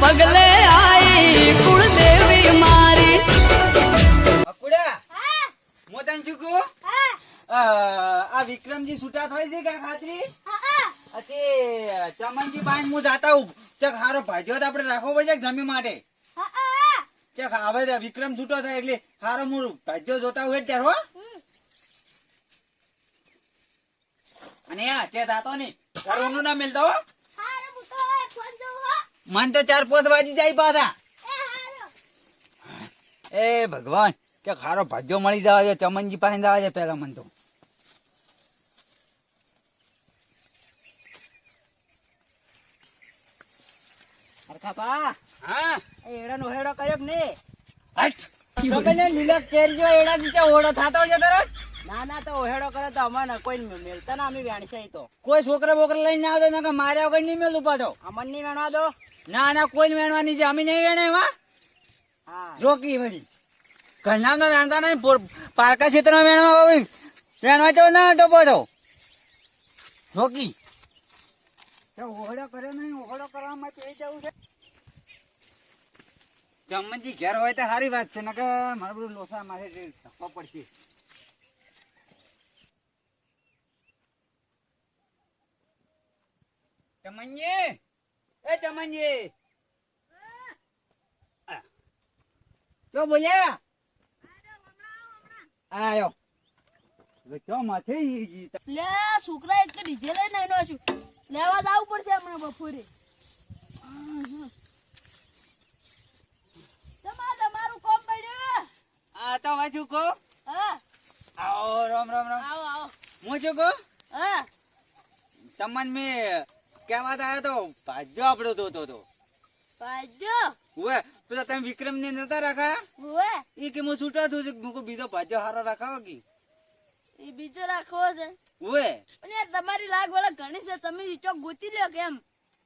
પગલે આઈ કુળદેવી મારી. અકુડા હું. તને શું કહું? આ વિક્રમજી સુટા થાય છે કે ખાતરી? આ ચમનજી બાઈ હું જાતા હું ચક હારો ભાજ્યો તો આપણે રાખવો પડશે જમી માટે? ચક હવે તો વિક્રમ છૂટો થાય એટલે હારો હું ભાજ્યો જોતા હોય ત્યારે હો. અને આ ચે જાતો નહીં ઘર ઊંઘનું ના મિલતો હો. મન તો ચાર પોસ વાજી જાય પાછા. એ ભગવાન ચક ખારો ભાજ્યો મળી જવા છે ચમનજી પાસે જવા છે પેલા મન તો. હા? એ એડાનો હેડો કયો નહીં? હટ. તમે ને લીલા એડા નીચે ઓળો થાતો છે તરત? ના ના તો ઓહેડો કરે તો અમને કોઈ મેલતા ના અમે વેણશે તો. કોઈ છોકરા બોકરા લઈને આવતો ને કે માર્યા વગર નહીં મેલું પાછો. અમન નહીં વેણવા દો. ના ના કોઈ વેણવાની છે. અમે નહીં વેણે એમાં. હા. જોકી વળી ઘરના તો વેણતા નહીં પોર- પારકા ક્ષેત્રમાં વેણવા વેણવા તો ના હતો પાછો રોકી તો ઓહડો કર્યો નહીં ઓહડો કરવા માટે એ જવું છે. જમનજી ઘેર હોય તો સારી વાત છે ને કે મારે બધું લોસા મારે પડશે. ચમનજી એ ચમનજી. તો બોલ્યા? આયો. હવે ચો માથે લે છોકરા એક ડીજે લઈને આવ્યો છું. લેવા જવું પડશે હમણાં બપોરે. તમારે તમારું કોમ પડ્યું? આ તો વાંચું કો હા. આવો રામ રામ રામ. આવો આવો. હું છું કહું? હા. તમને મેં કહેવા વાત આવ્યો તો? ભાજ્યો આપડો તો તો તો. ભાજો ઓએ પેલા તમે વિક્રમ ને નતા રાખા ઓએ ઈ કે હું છૂટા છે મુકો બીજો ભાજ્યો હારો રાખાવો કે? ઈ બીજો રાખવો છે. ઓએ અને તમારી લાગ વાળા ઘણી છે તમે ચોક ગોતી લ્યો કેમ?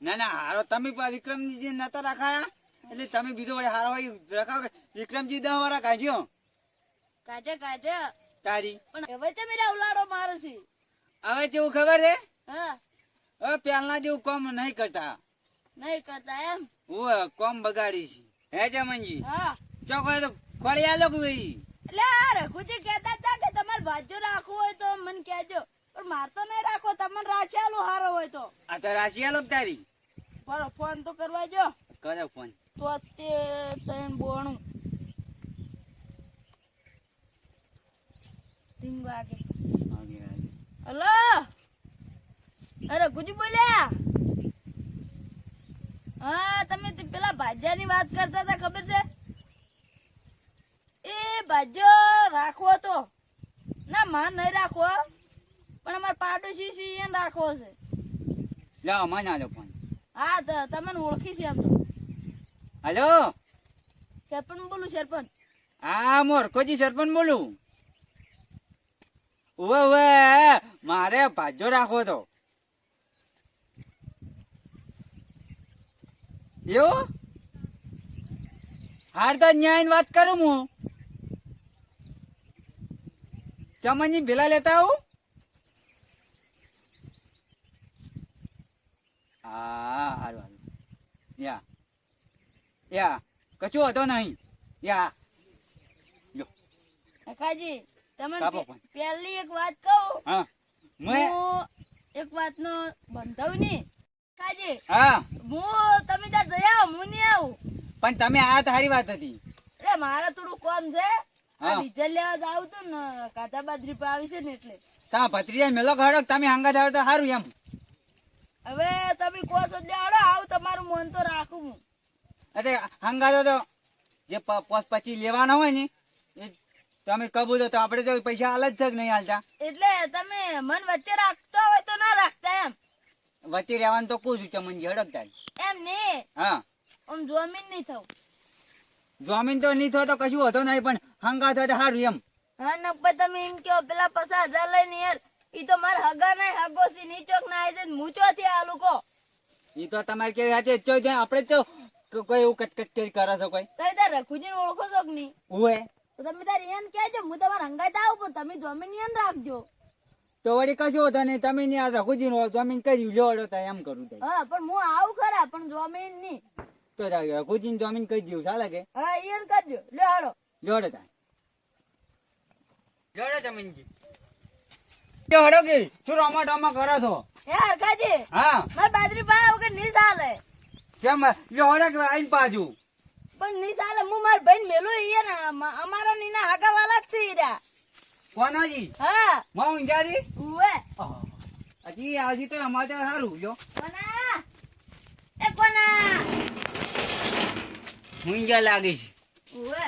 ના ના હારો તમે વિક્રમજી જે નતા રાખાયા એટલે તમે બીજો વડે હારો હોય રાખાવો વિક્રમજી દસ વાળા કાઢ્યો. કાઢે કાઢે. તારી પણ હવે તમે ઉલાડો મારો છે. હવે જેવું ખબર છે? હા. પહેલા જેવું કોમ નહીં કરતા. નહીં કરતા એમ? ઉવે કોમ બગાડી છે. હે જમનજી? હા. ચોકો તો ખોળી આલો કે વેડી એટલે આ રઘુજી કહેતા હતા કે તમારે ભાજો રાખવું હોય તો મને કહેજો. પણ માર તો નહીં રાખો તમને રાશિયાલો હારો હોય તો. આ તો રાશિ આલો કે તારી. બરો ફોન તો કરવા જો. કરો ફોન. તો તે તૈન બોણું. ટીંગ વાગે. હલો? અરે ગુજી બોલ્યા? હા તમે પેલા ભાજ્યાની વાત કરતા હતા ખબર છે? એ ભાજ્યો રાખવો તો. ના માન નહીં રાખવો. પણ અમારે પાડોશી છે એને રાખવો છે. લાવો ના જાઓ પણ હા તો તમને ઓળખી છે એમ તો. હલો? સરપંચ બોલું સરપંચ હા મોર કોજી સરપંચ બોલું. ઉવે ઉવે મારે ભાજો રાખવો તો. એવું હાર તો વાત કરું હું. ચમનજી ભેલા લેતા આવું? હા હારું હારું યા. યા. કશું હતો નહીં. યા. કાકાજી તમને. પહેલી એક વાત કહું. હા. હું એક વાતનો બંધાવ નહીં. કાજી હા. હું તમે ત્યાં જઈ આવો હું નહીં આવું. પણ તમે આ તારી વાત હતી. એટલે મારે થોડું કોમ છે. ડીઝલ લેવા જાવ તો ને કાતા બાજરી આવી છે ને એટલે. તા ભત્રીજા મેલો ખાડો તમે હંગા જાવ તો સારું એમ. હવે તમે કહો છો દેડો આવ તમારું મન તો રાખું હું. એટલે હંગા તો જે પછી લેવાના હોય ને એ તમે કબૂલ તો આપણે તો પૈસા હાલ જ છે કે નહીં હાલતા એટલે તમે મન વચ્ચે રાખતા હોય તો ના રાખતા એમ. વચ્ચે રહેવાનું તો કું છું ચમનજી હડકતા એમ ને? હા. આમ જોમીન નહીં થવું. જોમીન તો નહીં થયો તો કશું હોતો નહીં પણ હંગા થાય તો સારું એમ. હા ન પછી તમે એમ કહો પેલા પચાસ હજાર લઈને યાર ઈ તો મારા હગા નહીં હગો સી નીચોક ના આવી જાય મૂચો થી આ લોકો. એ તો તમારે કેવી હાથે ચો જો આપણે તો કોઈ એવું કટકટ કરી કરે છે કોઈ? તમે તાર રખુજી ઓળખો છો કે નહીં? હોય તો તમે તાર એમ કહેજો હું તમારા હંગાઈ આવું પણ તમે જમીન એમ રાખજો. તો વળી કશું હોતો નહીં તમે નહીં આ રઘુજી નો જમીન કરી લો તો એમ કરું તો હા પણ હું આવું ખરા પણ જમીનની. તો રઘુજી જમીન કઈ દઉં ચાલે કે? હા કરજો લે હાડો જોડે તા જોડે જમીનજી જો. હડો કે શું રમા ટમા કરો છો? હે હરકાજી હા. માર બાજરી પાયા વગરની ચાલે. કેમ જો કે આઈને પાછુ પણ ની ચાલે હું માર ભાઈ મેલું અમારા નીના હાગા વાલા જ છે ઈરા. કોનાજી? હા. માં ઊંઝાજી ઉવે. હજી આવજી તો અમારે ત્યાં સારું જો. કોના? એ કોના? ઊંઘ્યા લાગે છે. ઉવે.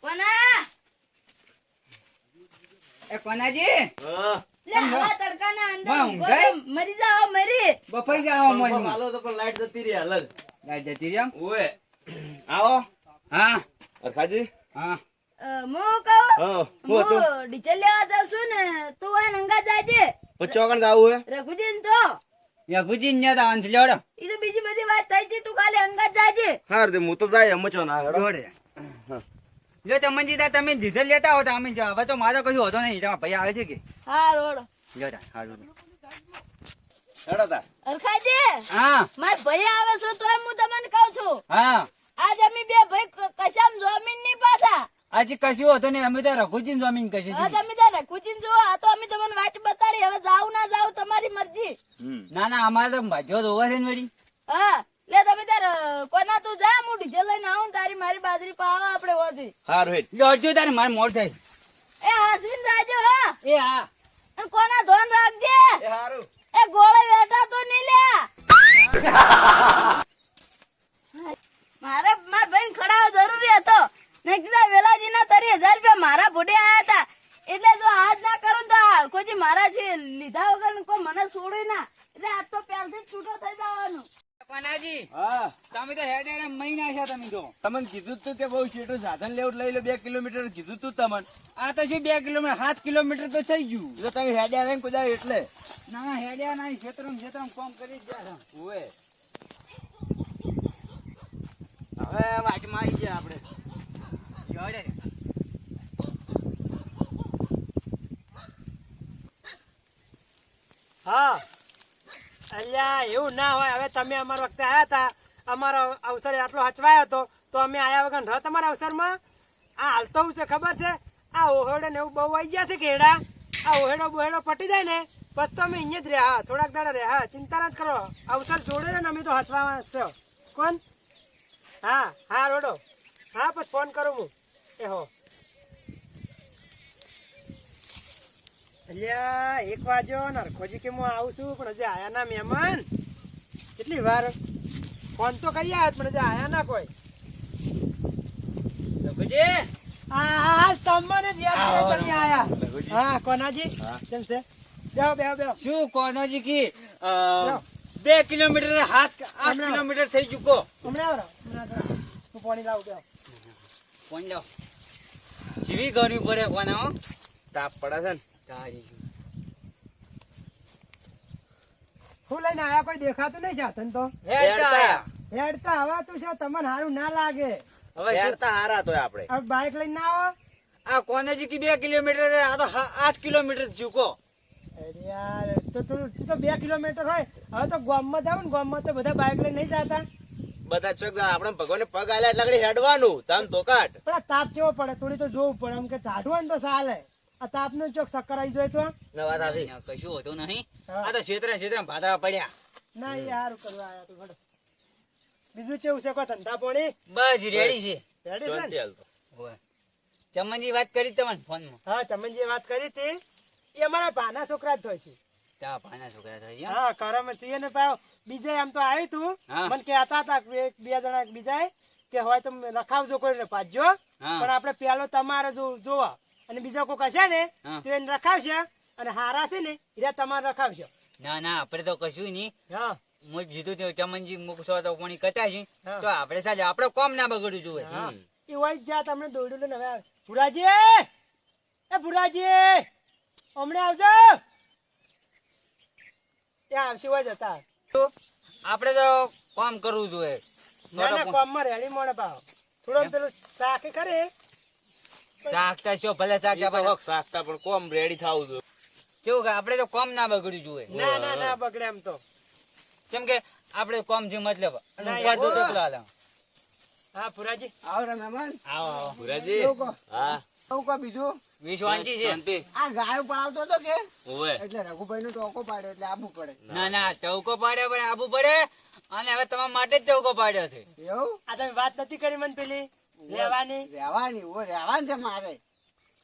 કોના? એ કોનાજી? મરી જાઓ મરી. બફાઈ જાવ મનમાં. હાલો તો પણ લાઈટ જતી રહી હાલ લાઈટ જતી રહી એમ? આવો. હા. અરખાજી? હા. કહું? ડીઝલ લેવા જાઉં છું ને તું આ નંગા જાજે. પછી ચોકણ જાવું હે? રઘુજી તો. રઘુજી ને ત્યાં આવવાનું છે, ઈ તો બીજી બધી વાત થઈ હતી તું ખાલી અંગાત જાજે. હા રે હું તો જાય એમ છો ના જોડે જો ચમનજી તા તમે ડીઝલ લેતા હો તો અમે હવે તો મારો કશું હોતો નહીં તમારા ભાઈ આવે છે કે? હા રોડ જોડા હારું હેડો તા અરખાજી હા. માર ભાઈ આવે છે તો હું તમને કહું છું. હા. આજ અમે બે ભાઈ કશામ જમીનની પાછા. આજે કશું હતો ને અમે તો રઘુજી જમીન કશું હા. અમે ત્યાં રઘુજી જો આ તો અમે તમને વાટ બતાડી હવે જાવ ના જાવ તમારી મરજી. ના ના અમારે તો ભાજ્યો જોવા છે ને વળી. હા લે તમે તાર કોના તું જા હું ડીઝલ લઈને આવું તારી મારી બાજરી પાવા આપણે હોતી હારું હેડ. દોડજો તારે મારે મોડ થાય. એ હસવીન જાજો હા. એ હા. અને કોના ધોન રાખજે? એ હારું. એ ગોળે બેઠા તો નહીં લે. મારે મારા ભાઈ ખડાવો જરૂરી હતો. ને કીધા વેલાજી ના તરી હજાર રૂપિયા મારા ભૂડે આયા હતા. એટલે જો આજ ના કરું તો કોઈ મારા છે લીધા વગર કોઈ મને છોડે ના. એટલે આજ તો પહેલથી જ છૂટો થઈ જવાનું. કોનાજી હા. તમે તો હેડ હેડ મહી નાખ્યા તમે તો તમને કીધું તું કે બહુ શેઠું સાધન લેવું લઈ લો બે કિલોમીટર કીધું તું તમને. આ તો છે બે કિલોમીટર સાત કિલોમીટર તો થઈ ગયું. જો તમે હેડ્યા ને કુદા એટલે. ના ના હેડ્યા ના ક્ષેત્રમ ક્ષેત્રમ કોમ કરી જ ગયા છે. ઓવે. હવે વાટમાં આવી ગયા આપણે. હા. અલ્યા, એવું ના હોય. હવે તમે અમારા વખતે આવ્યા હતા. અમારો અવસર આટલો હચવાયો હતો. તો અમે આવ્યા વગર રહ તમારા અવસરમાં? આ હાલતો છે, ખબર છે? આ ઓહેડો ને એવું બહુ આવી ગયા છે ઘેડા આ ઓહેડો બોહેડો પટી જાય ને, બસ તો અમે અહીંયા જ રહ્યા. થોડાક દાડા રહ્યા. ચિંતા ના કરો. અવસર જોડે ને અમે તો હચવામાં છે. કોણ? હા હા, રોડો. હા પછી ફોન કરું હું. એ અલ્યા એક વાગ્યો ને હરખોજી કે હું આવું છું પણ હજી આયા ના મહેમાન. કેટલી વાર? ફોન તો કરી આવ્યા પણ હજી આયા ના કોઈ. રઘુજી? હા તમને જ યાદ કરી આયા. હા કોનાજી? કેમ છે? બેહો બેહો બેહો. શું કોનાજી કી? બે કિલોમીટર હાથ આઠ. કિલોમીટર થઈ ચૂકો હમણાં આવો હમણાં પાણી લાવું બેહો. કોણ જાવ જીવી ગરમી પડે કોને હો? તાપ પડે છે ને. તારી. હું લઈને આયા કોઈ દેખાતું નહીં સાધન તો? હેડતા. આયા. હેડતા હવાતું છે તમને સારું ના લાગે. હવે હેડતા હારા તો આપણે. હવે બાઇક લઈને ના આવો. આ કોનેજી કી બે કિલોમીટર છે, આ તો આઠ કિલોમીટર ઝૂકો અરે યાર તો તું તું તો બે કિલોમીટર હોય. હવે તો ગામમાં જાવ ને ગામમાં તો બધા બાઇક લઈને નહીં જતા. બધા ચોક આપણે ભગવાન પગ આલે એટલે હેડવાનું. તામ તો કાટ પણ આ તાપ કેવો પડે? થોડી તો જોવું પડે. એમ કે ટાઢું તો ચાલે. આ તાપનું ચોક સક્કર આવી જાય તો? નવા અહીંયા કશું હોતું નહીં. આ તો ક્ષેત્ર ક્ષેત્ર ભાદરા પડ્યા. ના યાર કરવા આયા તું ભડ બીજું કેવું છે? કો ધંધા પોણી? બસ રેડી છે. રેડી છે. ચમનજી વાત કરી તમને ફોનમાં. હા ચમનજી વાત કરી હતી. એ અમારા ભાના છોકરા જ હોય છે. ત્યાં પાના છોકરા થઈ ગયા હા. કરમ છીએ ને પાછો. બીજે આમ તો આવી તું. મને કહેતા હતા બે જણા બીજા કે હોય તો રખાવજો કોઈને પાજો પણ આપણે પેલો તમારે જો જોવા. અને બીજો કોઈ હશે ને તો એને રખાવશે. અને હારા છે ને એ તમારે રખાવશે. ના ના આપણે તો કશું નહીં. હા. મુજ જીધું તે ચમનજી મૂકશો તો કોણી કચા છે. હા. તો આપણે સાજે આપણે કોમ ના બગડ્યું જોવે હા. એ હોય જા તમને દોડ્યું ને હવે ભુરાજી! એ ભુરાજી! હમણાં આવજો! એ આવશે હોય જતા. આપણે તો કામ કરવું જોઈએ. ના ના કોમમાં રેડી મોણે પાવ થોડો પેલું શાક કરે. શાકતા છો ભલે શાક ઈ તો આપણે હક સાખતા પણ કોમ રેડી થાવું જોઈએ. કેવું કે આપણે તો કોમ ના બગડ્યું જોઈએ. ના ના ના બગડે એમ તો. કેમ કે આપણે કોમ જે મતલબ હા પુરાજી આવો રે મહેમાન. આવો આવો. ભુરાજી હા. કહો બીજું. વિશ્વાંચી છે. આ ગાયો પડાવતો હતો કે? ઓવે એટલે રઘુભાઈ નો ટોકો પાડ્યો એટલે આબુ પડે. ના ના ટોકો પાડ્યો પણ આબુ પડે અને હવે તમારા માટે જ ટોકો પાડ્યો છે. એવું? આ તમે વાત નથી કરી મને પેલી? રહેવાની? રહેવાની ઓ રહેવાનું છે મારે.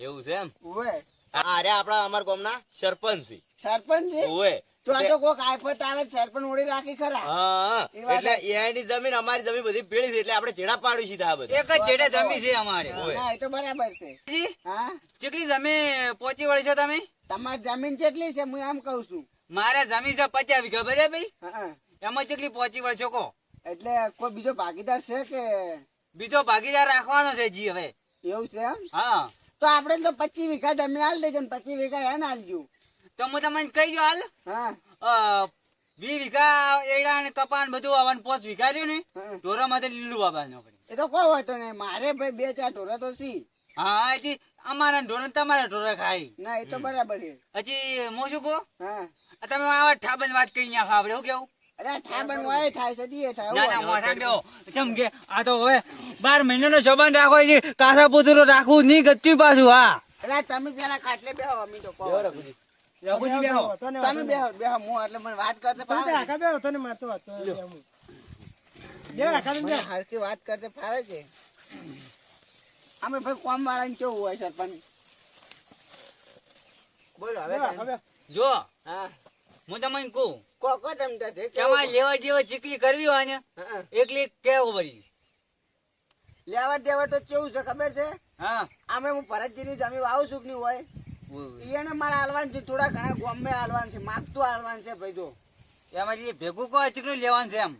એવું છે એમ? ઓવે અરે આપડા અમારા ગામના સરપંચ. સરપંચ? ઓવે તો આ તો કોક આફત આવે સરપંચ ઓળી રાખી ખરા. હા એ વાત એટલે એની જમીન અમારી જમીન બધી ભેળી છે એટલે આપણે ચેડા પાડ્યું છે આ બધું. એક જ જેડે જમી છે અમારે. ના એ. તો બરાબર છે. જી, હા? ચીકલી જમી પહોંચી વળશો તમે? તમારી જમીન કેટલી છે હું એમ કઉ છું. મારે જમીન છે પચાસ વીઘા બરાબર? હા એમાં ચીકલી પોચી વળશો કો? એટલે કોઈ બીજો ભાગીદાર છે કે? બીજો ભાગીદાર રાખવાનો છે જી હવે. એવું છે એમ? હા. તો આપણે તો પચીસ વીઘા જમીન હાલ દેજો ને પચીસ વીઘા એને હાલજો તો હું તમને કહી દો હાલ. હા. અ, વીઘા એડા ને કપાન બધું આવવાનું પોચ વીઘા રહ્યું ને ઢોરા માટે લીલું આપણે. એ તો કોઈ વાંધો નહીં. મારે ભાઈ બે ચાર ઢોરા તો સી. હા હજી અમારા ઢોરા તમારા ઢોરા ખાય. ના એ તો બરાબર છે. હજી હું શું કહું? હા. તમે આવા ઠાબન વાત કરી નાખો આપડે શું કેવું? અરે ઠાબન વાય થાય સદી થાય ના ના. કે આ તો હવે બાર મહિનાનો સંબંધ રાખો છે કાસા પુતરો રાખવું નહીં ગત્યું પાછું હા. એટલે તમે પેલા કાટલે બેહો અમી તો કહો. રઘુજી બેહો. તમે બેહો બેહો હું એટલે મને વાત કરતે તમે આખા બે હતો મારતો હતો બે આખા બે. હરખી વાત કરતે ફાવે છે. અમે ભાઈ કોમ વાળા ને કેવું હોય સરપંચ? બોલો હવે બે આખા તમે. બે. જો હા. હું તમને કહું. કો કો છે તમારે લેવા જેવા ચીકલી કરવી હોય ને એકલી કેવું પડી લેવા દેવા તો કેવું છે ખબર છે? હા. અમે હું ભરતજીની જમીન વાવું છું કે નહીં હોય? એને મારે હાલવાનું છે થોડા ઘણા ગોમે હાલવાનું છે માગતું હાલવાનું છે ભાઈ જો. એમાં જે ભેગું કહો ચીકલું લેવાનું છે એમ.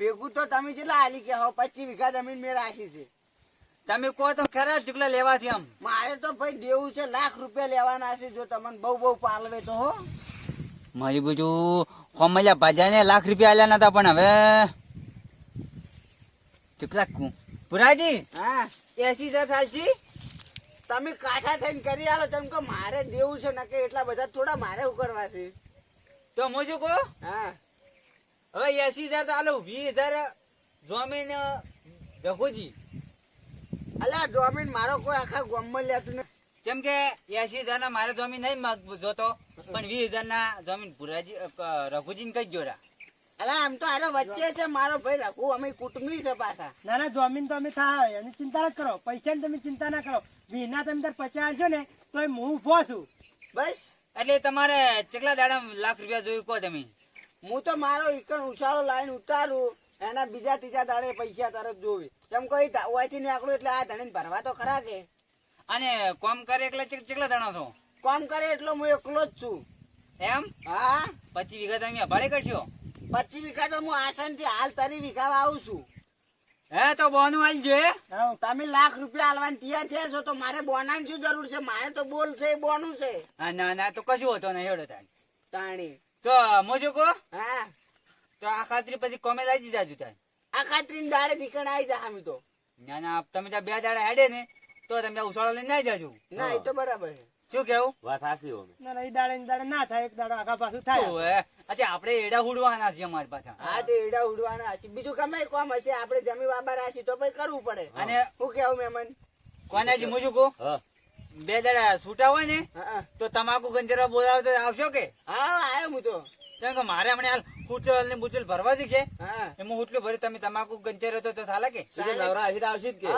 ભેગું તો તમે કેટલા હાલી કે હો પચીસ વીઘા જમીન મેં રાખી છે. તમે કહો તો ખરા ચીકલા લેવા છે એમ. મારે તો ભાઈ દેવું છે લાખ રૂપિયા લેવાના છે જો તમને બહુ બહુ પાલવે તો હો. મારી બધું કોમલ્યા ભાજાને લાખ રૂપિયા આલ્યા નતા પણ હવે. ચીકલા કુ પુરાજી હા. એસી હજાર ચાલશી તમે કાઠા થઈને કરી આલો તેમ કે મારે દેવું છે નકે એટલા બધા થોડા મારે ઉકરવા છે. તો હું શું કહું? હા. હવે એસી હજાર તો આલો વીસ હજાર જોમીન રઘુજી અલા જોમીન મારો કોઈ આખા ગામમાં લેતું ને કેમ કે એસી હજાર ના મારે જમીન નહીં માગ જોતો પણ વીસ હજાર ના જમીન ભુરાજી રઘુજી ને કઈ જોડા અલા આમ તો આરો વચ્ચે છે મારો ભાઈ રઘુ અમે કુટુંબી છે પાછા. ના ના જમીન તો અમે થાય એની ચિંતા ના કરો પૈસાની તમે ચિંતા ના કરો. વિના તમે તાર પચાસ છો ને તો હું ઊભો છું. બસ. એટલે તમારે કેટલા દાડા લાખ રૂપિયા જોયું કહો તમે? હું તો મારો એકણ ઉછાળો લાઈન ઉતારું એના બીજા ત્રીજા દાડે પૈસા તરફ જોવી. કેમ કોઈ ઓયથી નીકળું એટલે આ ધણીને ભરવા તો ખરા કે. અને કોમ કરે એટલે ચેક- કેટલા દાણા છો? કોમ કરે એટલો હું એકલો જ છું. એમ? હા. પચીસ વીઘા તમે અભાડે કરશો? પચીસ વીઘા તો હું આસનથી હાલ તરી વીઘા આવું છું. હે તો બોનું જો. તમે લાખ રૂપિયા આલવાની તૈયાર થયા છો તો મારે બોનાની શું જરૂર છે? મારે તો બોલ છે બોનું છે. હા, ના ના તો કશું હોતો નહીં હેડો તાણી. તો મોજો કહો? હા. તો આ ખાતરી પછી કોમે લાગી જાજુ તાન આ ખાતરી દાડે દીકણ આવી જા અમે તો. ના ના તમે ત્યાં બે દાડા હેડે ને તો તમે ઉછાળો લઈને આવી જાજો. ના એ તો બરાબર છે. શું કેવું? વાત હાસી અમે ના ના એ દાડે દાડે ના થાય એક દાડો આખા પાછું થાય. ઓવે. અચ્છા આપણે એડા ઉડવાના છે અમારી પાછા. હા તે એડા ઉડવાના હશે બીજું કમે કોમ હશે? આપણે જમી બાબા રાશી તો ભાઈ કરવું પડે. અને શું કેવું મેમન? કોને જ મુજુ કો બે દાડા છૂટા હોય ને તો તમાકુ ગંજરા બોલાવ તો આવશો કે? હા આવ્યો હું તો. કેમ કે મારે હમણાં હાલ હુટલ ને બુટલ ભરવા છે કે? હા. એમાં હુટલું ભરી તમે તમાકુ ગંજરો તો તો ચાલે કે? નવરા હજી આવશે જ કે.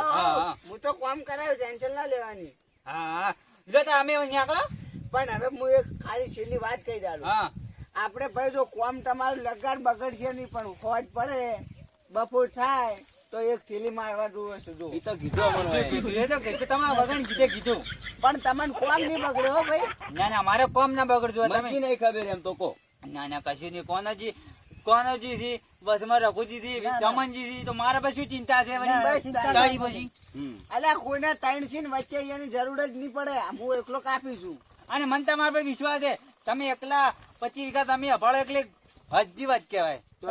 હું તો કોમ કરાવ્યું ટેન્શન ના લેવાની. હા. તો અમે અહીંયા આગળ. પણ હવે હું એક ખાલી છેલ્લી વાત કહી દઉં. હા. આપણે ભાઈ જો કોમ તમારું લગાડ બગડશે નહીં પણ ફોજ પડે બપોર થાય તો એક થેલી મારવા જોવે છે જો એ તો કીધો એ તો કીધું તમારા વગર કીધે કીધું. પણ તમને કોમ નહીં બગડે હો ભાઈ. ના ના મારે કોમ ના બગડજો તમે. નહીં ખબર એમ તો કો ના ના કશું નહીં કોનજી કોનજી છી બસ મારે રઘુજી છી ચમનજી છી તો મારા પછી શું ચિંતા છે વળી? બસ તારી પછી. અલ્યા કોઈને ત્રણ સિન વચ્ચે એની જરૂર જ નહીં પડે. હું એકલો કાપી છું. અને મને તમારા પર વિશ્વાસ છે. તમે એકલા પચીસ વીઘા તમે અભાળો એટલે હજી વાત કહેવાય. તો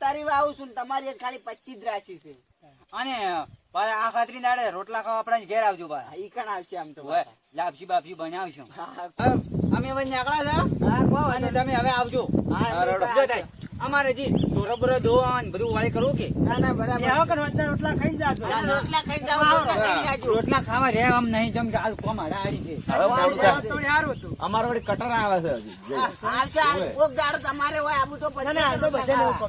તારી. આવું છું તમારી ખાલી પચીસ જ રાશિ છે. અને આ ખાતરી દાડે રોટલા ખાવા આપણા ઘેર આવજો ભાઈ ઈ કણ આવશે આમ તો લાપસી બાપસી બનાવશું. અમે હવે નીકળ્યા છે અને તમે હવે આવજો. અમારે જી ઢોરો બોરો ધોવા બધું વાળી કરવું કે? ના ના બરાબર. બેહો કે રોજના રોટલા ખાઈને જાજો. રોટલા ખાઈ જાઓ રોટલા ખાઈ જાજો. રોટલા ખાવા રે આમ નહીં જમ કે હાલ કોમ હાડાહાડી છે. અમારો વળી કટર આવે છે હજી. આવશે આવશે. કોક દાડો તમારે હોય આબુ તો પછી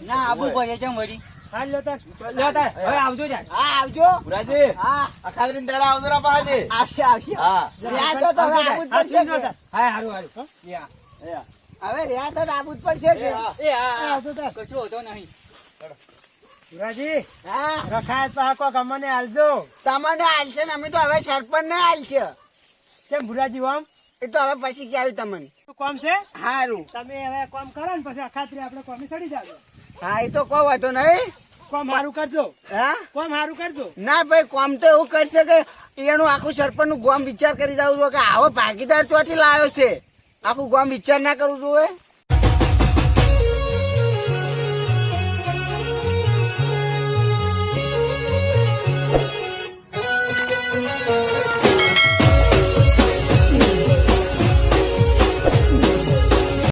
ના આબુ પડે છે વળી. હાલ. હવે આવજો તાર હા આવજો. ભુરાજી, હા. આ ખાતરીને આવજો રા પાછે. આવશે આવશે. હા. રિયાસત હવે આવું પડશે. સીધો કે. તાર. હા હારું હારું. યા. હવે રિયાસત આવું પડશે એ હા હા આવજો તાર. કશું હોતો નહીં. ભુરાજી હા. રખાયત પા કોક અમને તમને હાલશે ને અમે તો હવે સરપંચ ને હાલશે કેમ ભુરાજી ઓમ? એ તો હવે પછી ક્યાં તમને? કોમ છે? સારું તમે હવે કોમ કરો ને પછી અખાત્રી આપણે કોમી ચડી જાજો હા એ તો કહો વાંધો નહીં. કોમ સારું કરજો. હા? કોમ સારું કરજો. ના ભાઈ કોમ તો એવું કરશે કે એનું આખું સરપંચનું ગોમ વિચાર કરી જવું જોઈએ કે આવો ભાગીદાર ચોથી લાવ્યો છે. આખું ગોમ વિચાર ના કરવું જોઈએ.